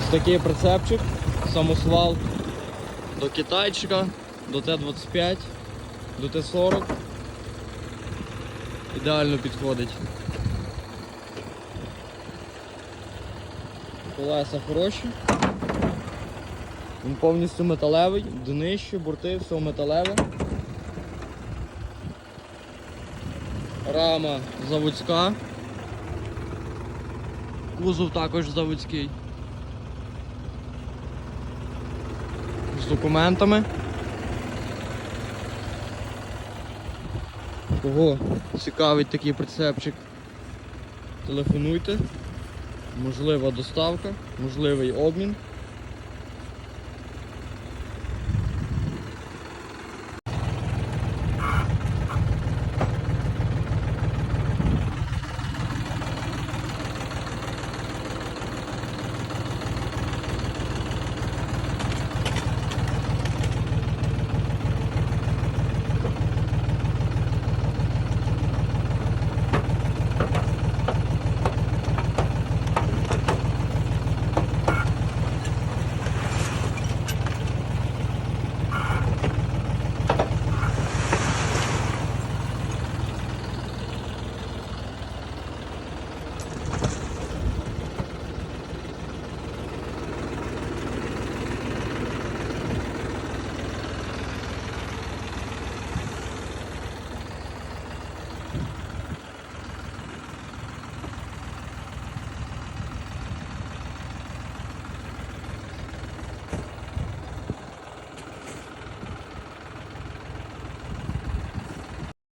Ось такий прицепчик, самосвал до китайчика, до Т-25, до Т-40. Ідеально підходить. Колеса хороші. Він повністю металевий, днище, борти, все металеве. Рама заводська. Кузов також заводський. З документами. Кого цікавить такий прицепчик? Телефонуйте. Можлива доставка, можливий обмін.